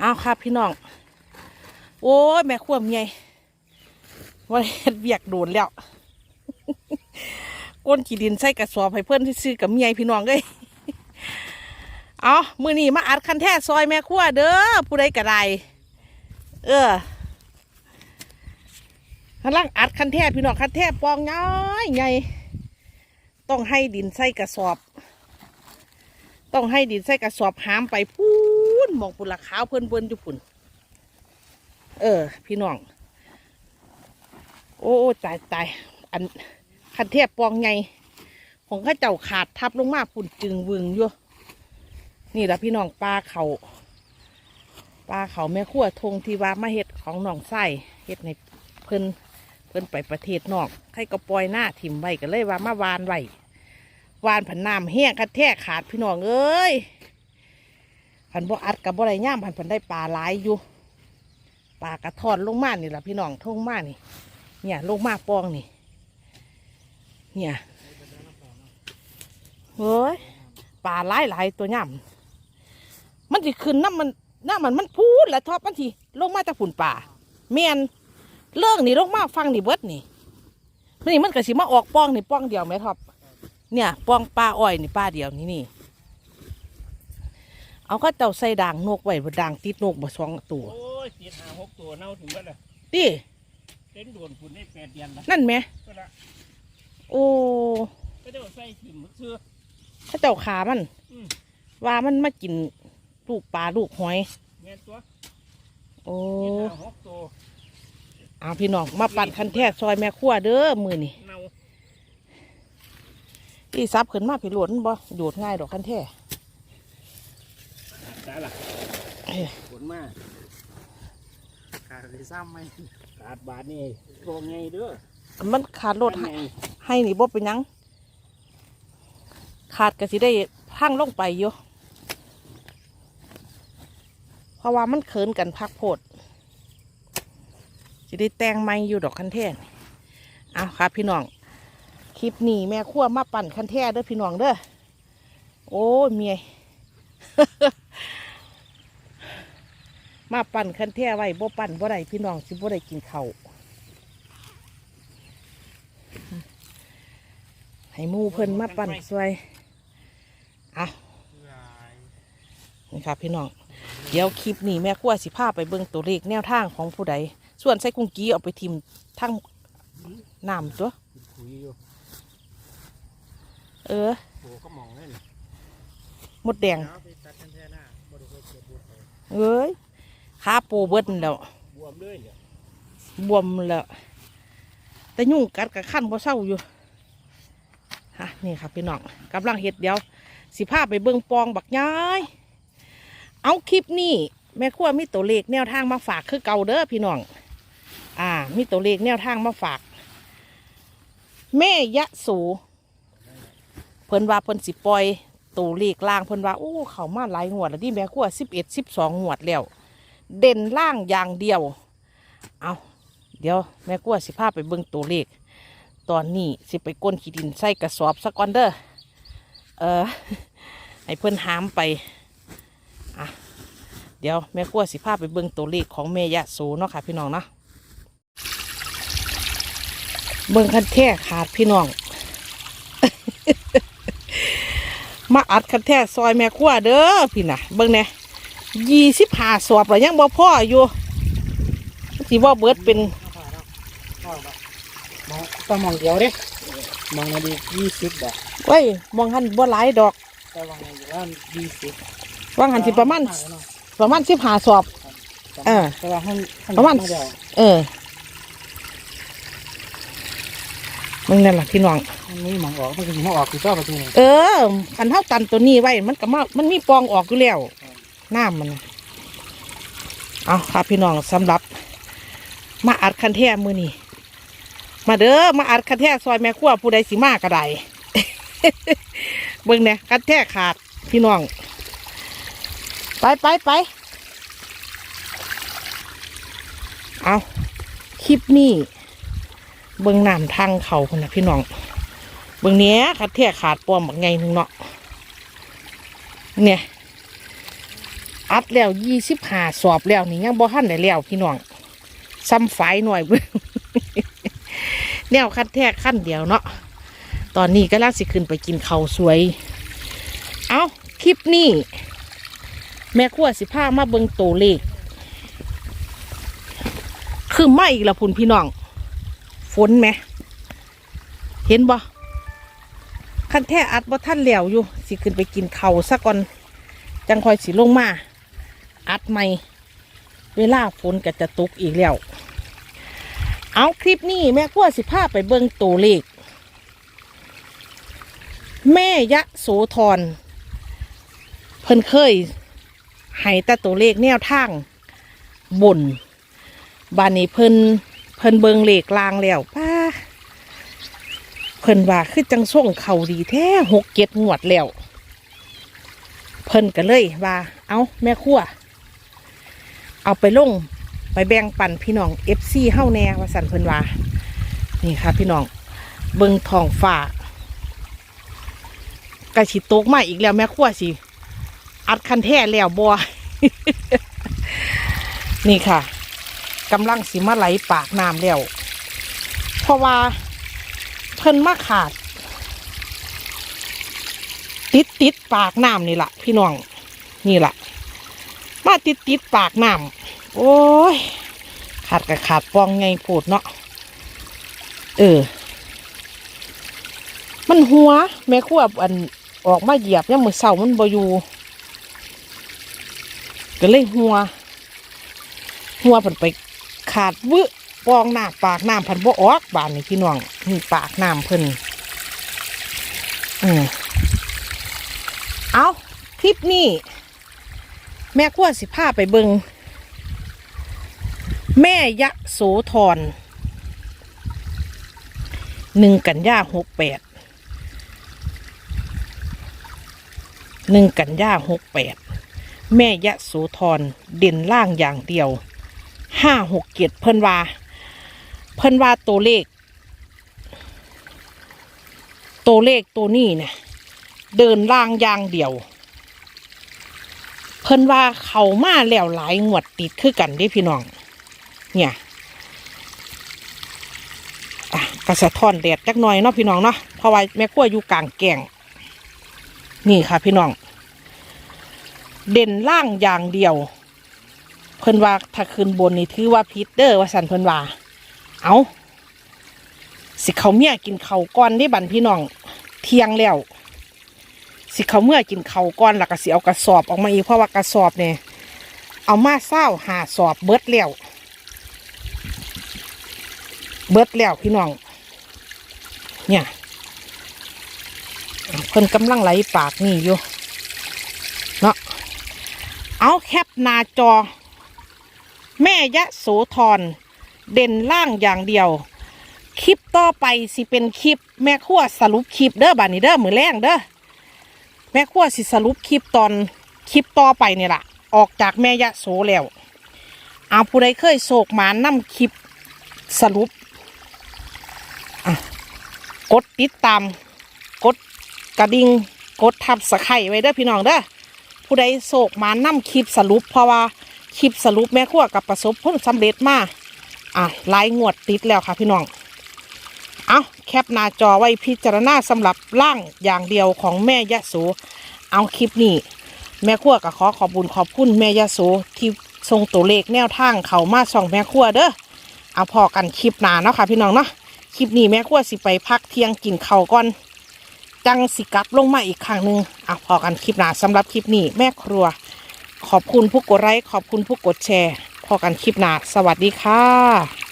เอาครับพี่น้อง โอ้ยแม่ขวมใหญ่ว่าเฮ็ดเวียกโดนแล้วก้นขีดินใส่กระสอบให้เพื่อนที่ซื้อกับเมียพี่น้องเลยเอามือนี้มาอัดคันแท้ซอยแม่ครัวเด้อผู้ใดกระไดเออกำลังอัดคันแท้พี่น้องคันแท้ปองง่ายไงต้องให้ดินใส่กระสอบ ต้องให้ดินใส่กระสอบหามไปพู นมองปุ่นละขาวเพิ่นเบิ่นอยู่ปุ่น เออ พี่น้องโอ้โอ้ตายตายอันคันเทพปองไงของข้าเจ้าขาดทับลงมาปุ่นจึงวึงอยู่นี่ละพี่น้องปลาเขาปลาเขาแม่ขั้วทงทีว่ามาเฮ็ดของน้องไส้เฮ็ดในเพิ่นเพิ่นไปประเทศนอกใครก็ปล่อยหน้าถิ่มไว้ก็เลยว่ามาวานไว้วานผันน้ำแห้งคัดแท้ขาดพี่น้องเอ้ย ผันบ่อัดกับบ่ไรย่ามผันผันได้ปลาหลายอยู่ปลากระทอนลงมานี่แหละพี่น้องทงมานี่ เนี่ยลงมาปองนี่ เนี่ยเฮ้ยปลาหลายหลายตัวย่ำมันสิขึ้นน้ำมันน้ำมันมันพูดแล้วทอดมันทีลงมาจากผุนป่าเมียนเรื่องนี่ลงมาฟังนี่เบิดนี่นี่มันก็สิมาออกปองนี่ปองเดียวไหมทอปเนี่ยปองปลาอ้อยนี่ปลาเดียวนี่นี่ เอาก็เจ้าใส่ด่างนกไว้บ่ด่างติดนกบ่สองตัวโอ้ยติดหาหกตัวเน่าถึงบ้านละดิเต้นโดนฝุ่นได้แปดเดือนละนั่นไหมก็ละโอ้ก็ได้ใส่ถิ่มเสื้อเข้าเจ้าขามันอืมว่ามันมากินลูกปลาลูกหอยแม่นตัวโอ้ติดหาหกตัวเอาพี่น้องมาปั่นคันแท้ซอยแม่ขั้วเด้อมือนี่เน่าที่ซับขึ้นมาพี่หลวนบ่โดดง่ายดอกคันแท้ ตายละเอ้ยฝนมาขาดไปซ้ำไหมขาดบาทนี่โกงไงเด้อมันขาดรถให้ไงให้นี่บ่เป็นหยังขาดก็สิได้พังลงไปอยู่เพราะว่ามันเขินกันพักโพดสิได้แต่งไม่อยู่ดอกคันแท้นี่เอาครับ พี่น้อง คลิปนี้แม่ขั้วมาปั่นคันแท้เด้อพี่น้องเด้อ โอ้ยเมีย มาปั่นคันแท้ไว้บ่ปั่นบ่ได้พี่น้องสิบ่ได้กินข้าวให้หมูเพิ่นมาปั่นซวยอะนี่ครับพี่น้อง เดี๋ยวคลิปนี้แม่ขั้วสิพาไปเบิ่งตัวเลขแนวทางของผู้ใด ส่วนใส่กุ้งกี้เอาไปทิมทั้งน้ำตัวคุยอยู่เออโอ้ก็มองนั่นหมดแดงเอาไปตัดกันแท้หน้าบ่ได้ไปเก็บบุญไปเอ้ย ขาโปเบิดนั่นแหล้วบวมเลยเนี่ยบวมแล้วแต่ยุ่งกัดกับขั้นบ่เศร้าอยู่ฮะนี่ครับพี่น้องกำลังเห็ดเดี๋ยว สิพาไปเบิ่งปองบักย้ายเอาคลิปนี้แม่ครัวมีตัวเลขแนวทางมาฝากคือเก่าเด้อพี่น้อง อ่า มีตัวเลขแนวทางมาฝาก แม่ยะสูเพิ่นว่าเพิ่นสิปล่อยตัวเลขล่างเพิ่นว่าโอ้เขามาหลายงวดแล้วที่แม่ครัวสิบเอ็ดสิบสองงวดแล้ว เด่นล่างอย่างเดียว เอาเดี๋ยวแม่กลัวสิพาไปเบิ่งตัวเลข ตอนนี้สิไปก้นขี้ดินใส่กระสอบสักก่อนเด้อ เออให้เพิ่อนหามไป อะ เดี๋ยวแม่กลัวสิพาไปเบิ่งตัวเลขของแม่ยะโสเนาะค่ะพี่น้องเนาะ เบิ่งคันแท้ขาดพี่น้อง มาอัดคันแท้ซอยแม่กลัวเด้อพี่น่ะ เบิ่งแหน่ย สิบห้าสอบแล้วยังบ่พออยู่สิว่าเบิดเป็นมองต้องมองเดียวเด้มองนาดียี่สิบบาทเว้ยมองหันบ่หลายดอกแต่วางในอยู่ว่ายี่สิบว่างหันสิประมาณประมาณสิบห้าสอบเออแต่ว่าให้ประมาณเดียวเออมึงนั่นล่ะพี่น้องมันไม่มองออกมันก็มองออกคือชอบประตูนี่เออคันเท่าตันตัวนี้ไว้มันก็มามันมีปองออกอยู่แล้ว น้ำมันเอาครับพี่น้องสำหรับ มาอัดคันแท้มือนี่มาเด้อมาอัดคันแท้ซอยแม่ขั้วผู้ใดสิมาก็ได้เบิ่งเนี่ยคันแท้ขาดพี่น้อง ไปไปไปเอาคลิปนี้เบิ่งน้ำทางเขาคนนะพี่น้องเบิ่งเนี้ยคัดแท้ขาดปลอมแบักไงหนึ่งเนาะเนี่ย อัดแล้วยี่สิบห้าสอบแล้วนี่ยังบ่ทันได้แล้วพี่น้องซ้ำฝายหน่อยเบิ่งแนวคัดแทกขั้นเดียวเนาะตอนนี้ก็ล่าสิขึ้นไปกินข้าวสวย เอาคลิปนี้แม่ขั้วสิพามาเบิงโตเลขคือไม่อีกละพุ่นพี่น้อง ฝนไหม เห็นบ่คันแท้อัดบ่ท่านแล้วอยู่ สิขึ้นไปกินเขาซะก่อน จังคอยสิลงมา อัดไม่ เวลาฝนก็จะตกอีกแล้ว เอาคลิปนี้แม่ขั้วสิพาไปเบิงตัวเลขแม่ยะโสธรเพิ่นเคยให้แต่ตัวเลขแนวทางบนบานนี้เพิ่นเพิ่นเบิงเลขลางแล้วป้าเพิ่นว่าคือจังส่งเขาดีแท้หกเจ็ดงวดแล้ว เพิ่นก็เลยว่า เอาแม่ครัว เอาไปลงไปแบ่งปันพี่น้องเอฟซีเฮ้าแน่ว่าสันเพิ่นว่านี่ค่ะ พี่น้องเบิงทองฟ้ากระชิตกมาอีกแล้วแม่ครัวสิอัดคันแท้แล้วบัวนี่ค่ะกำลังสิมาไหลปากน้ำแล้วเพราะว่าเพิ่นมาขาด ติดติดปากน้ำนี่แหละพี่น้องนี่แหละมาติดติดปากน้ำ โอ้ย ขาดกับขาดปองไงโพดเนาะ เออ มันหัว แม่ขั้วอันออกมาเหยียบเนี่ยมมือเสามันบอยู่ก็เลยหัว หัวผันไปขาดวึปองหน้าปากน้ำผันบ่ออกบานนี่พี่น้องนี่ปากน้ำเพิ่นอืมเอาคลิปนี้ แม่ขั้วสิพาไปเบิง แม่ยะโสธรหนึ่งกันยาหกแปดหนึ่งกันยาหกแปดแม่ยะโสธรเด่นล่างอย่างเดียวห้าหกเกียรเพิ่นว่า เพิ่นว่าตัวเลข ตัวเลขตัวนี้เนี่ยเดินล่างอย่างเดียว เพิ่นว่าเขามาแล้วหลายงวดติดคือกันเด้พี่น้อง เนี่ยกระสะท้อนแดดจักหน่อยเนาะพี่น้องเนาะเพราะว่าแม่ขั้วอยู่กลางแกงนี่ค่ะ พี่น้อง เด่นล่างอย่างเดียว เพิ่นว่าถ้าขึ้นบนนี่ถือว่าพิษเด้อว่าสันเพิ่นว่า เอาสิเขาเมียกินเขาก้อนได้บันพี่น้อง เที่ยงแล้วสิเขาเมื่อกินเขาก้อนแล้วก็สิเอากระสอบออกมาอีกเพราะว่ากระสอบเนี่ยเอามาเศร้าหาสอบเบิดแล้ว เบิดแล้วพี่น้อง เนี่ยเพิ่นกำลังไหลปากนี่อยู่ เนาะเอาแคปหน้าจอ แม่ยะโสธรเด่นล่างอย่างเดียว คลิปต่อไปสิเป็นคลิป แม่ขั้วสรุปคลิปเด้อบานี้เด้อมือแรงเด้อแม่ขั้วสิสรุปคลิปตอนคลิปต่อไปนี่ล่ะ ออกจากแม่ยะโสแล้วเอาผู้ใดเคยโศกหมานนำคลิปสรุป กดติดตาม กดกระดิ่งกดทับสไครไว้เด้อพี่น้องเด้อผู้ใดโศกมานำคลิปสรุป เพราะว่าคลิปสรุปแม่ขั้วกับประสบผลสำเร็จมาอะลายงวดติดแล้วค่ะพี่น้อง เอาแคปหน้าจอไว้พิจารณาสำหรับร่างอย่างเดียวของแม่ยะโสเอาคลิปนี้ แม่ขั้วก็ขอขอบบุญขอบคุณแม่ยะโสที่ทรงตัวเลขแนวทางเขามาส่องแม่ขั้วเด้อเอาพอกันคลิปหน้าเนาะค่ะพี่น้องเนาะ คลิปนี้แม่ขั้วสิไปพักเที่ยงกินข้าวก่อน จังสิกลับลงมาอีกครั้งหนึ่งอะพอกันคลิปหน้าสำหรับคลิปนี้แม่ครัว ขอบคุณผู้กดไลค์ขอบคุณผู้กดแชร์ พอกันคลิปหน้าสวัสดีค่ะ